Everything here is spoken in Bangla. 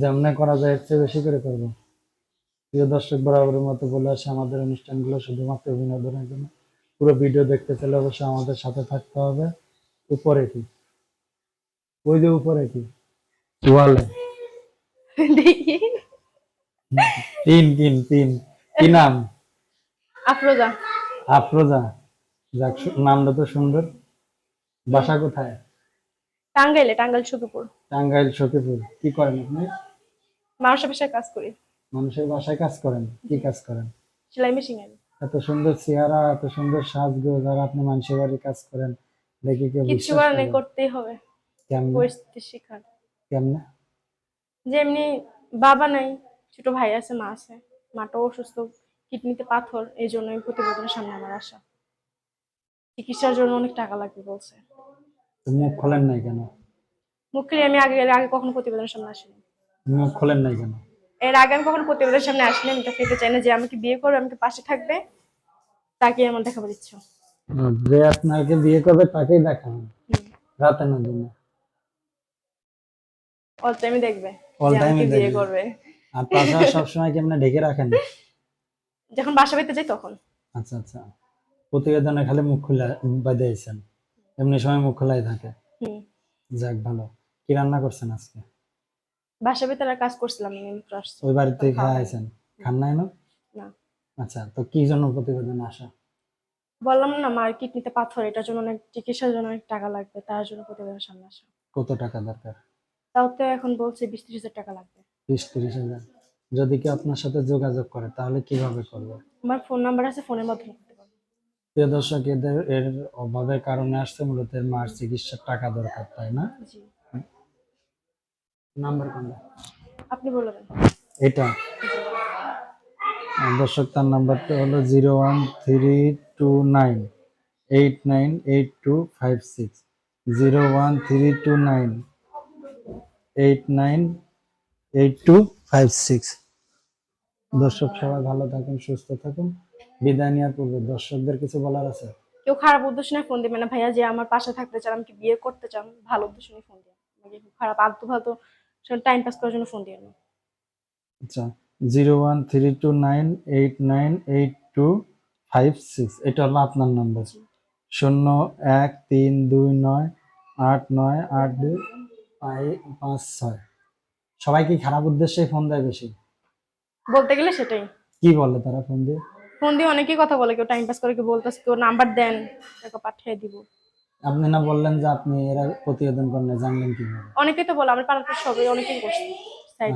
যেমনে করা যায় এর চেয়ে বেশি করে করব। প্রিয় দর্শক বরাবরের মতো বলে আসে আমাদের অনুষ্ঠানগুলো শুধুমাত্র বিনোদনের জন্য। পুরো ভিডিও দেখতে চাইলে অবশ্যই আমাদের সাথে থাকতে হবে। উপরে কি? ওই যে উপরে কি? ওয়ালে। তিন তিন তিন। কি নাম? আফরোজা। আফরোজা। যাক নামটা তো সুন্দর। বাসা কোথায়? টাঙ্গাইলে টাঙ্গাইল সখীপুর। টাঙ্গাইল সখীপুর। কি করেন আপনি? মানুষের পেশায় কাজ করি। মানুষের বাসায় কাজ করেন? কি কাজ করেন? সেলাই মেশিন এর। এত সুন্দর চেহারা এত সুন্দর সাজগোজ আর আপনি মানুষের বাড়ি কাজ করেন দেখি কেউ কিছু করার নেই? করতেই হবে। কেমনে? পরিস্থিতি শিখার। কেমনে? যে এমনি বাবা নাই ছোট ভাই আছে মা আছে মাটাও অসুস্থ কিডনিতে পাথর এই জন্য এই প্রতিবেদনের সামনে আমার আসা। চিকিৎসার জন্য অনেক টাকা লাগবে বলছে। মুখ খোলেন নাই কেন? মুখে আমি আগে এর আগে কখনো প্রতিবেদনের সামনে আসিনি। মুখ খোলেন নাই কেন? এর আগে আমি কখনো প্রতিবেদনের সামনে আসিনি আমি তাকে চাই না যে আমাকে বিয়ে করবে আমাকে পাশে থাকবে তাকে আমার দেখাবার ইচ্ছা। যে আপনাকে বিয়ে করবে তাকেই দেখান রাতে না দিনে। অল টাইমে দেখবে আমাকে এ বিয়ে করবে। আর তাছাড়া সবসময় কেমনে ঢেকে রাখেন? যখন বাসা বাড়িতে যাই তখন। আচ্ছা আচ্ছা। প্রতিবেদনে খালি মুখ খুলে বাঁধে আইছেন। এমনি সময় মুখ খোলাই থাকে। যাক ভালো। কি রান্না করছেন আজকে? বাসা ভিতরে কাজ করছিলাম ওই বাড়িতে খাওয়া আইছেন খান নাই না? আচ্ছা তো কি জন্য প্রতিবেদনে আসা? বললাম না মার কিডনিতে পাথর এটার জন্য অনেক চিকিৎসার জন্য অনেক টাকা লাগবে তার জন্য প্রতিবেদনের সামনে আসা। কত টাকা দরকার? তাও তো এখন বলছে বিশ ত্রিশ হাজার টাকা লাগবে। বিশ তিরিশ হাজার। যদি কেউ আপনার সাথে যোগাযোগ করে তাহলে কীভাবে করবে? আমার ফোন নাম্বার আছে ফোনের মাধ্যমে প্রিয় দর্শক এদের এর অভাবের কারণে আসছে মূলত এর মার চিকিৎসার টাকা দরকার তাই না? নাম্বার কোনটা? আপনি বলবেন এটা। দর্শক তার নাম্বারটা হলো zero one three two nine eight nine eight two five six. Zero one three two nine eight nine eight two five six. দর্শক সবাই ভালো থাকুন সুস্থ থাকুন। বিদায় নেওয়ার পূর্বে দর্শকদের কিছু বলার আছে? কেউ খারাপ উদ্দেশ্য নিয়ে ফোন দিবে না। ভাইয়া যে আমার পাশে থাকতে চান আমাকে বিয়ে করতে চান ভালো উদ্দেশ্য নিয়ে ফোন দিয়ে আমাকে খারাপ আলতু ফালতু টাইম পাস করার জন্য ফোন দিয়ে না। আচ্ছা zero one three two nine eight nine eight two five six এটা হলো আপনার নাম্বার শূন্য এক তিন দুই নয় আট নয় আট দুই পাঁচ ছয়। সবাই কি খারাপ উদ্দেশ্যে ফোন দেয় বেশি? বলতে গেলে সেটাই। কি বলে তারা ফোন দিয়ে? ফোন দিয়ে অনেকেই কথা বলে কেউ টাইম পাস করে কেউ বলতেছে কেউ নাম্বার দেন তাকে পাঠিয়ে দিব। আপনি না বললেন যে আপনি এরা প্রতিবেদন করেন জানলেন কি অনেকেই তো বলে আমার পাড়ার সবাই অনেকেই করছে সাইড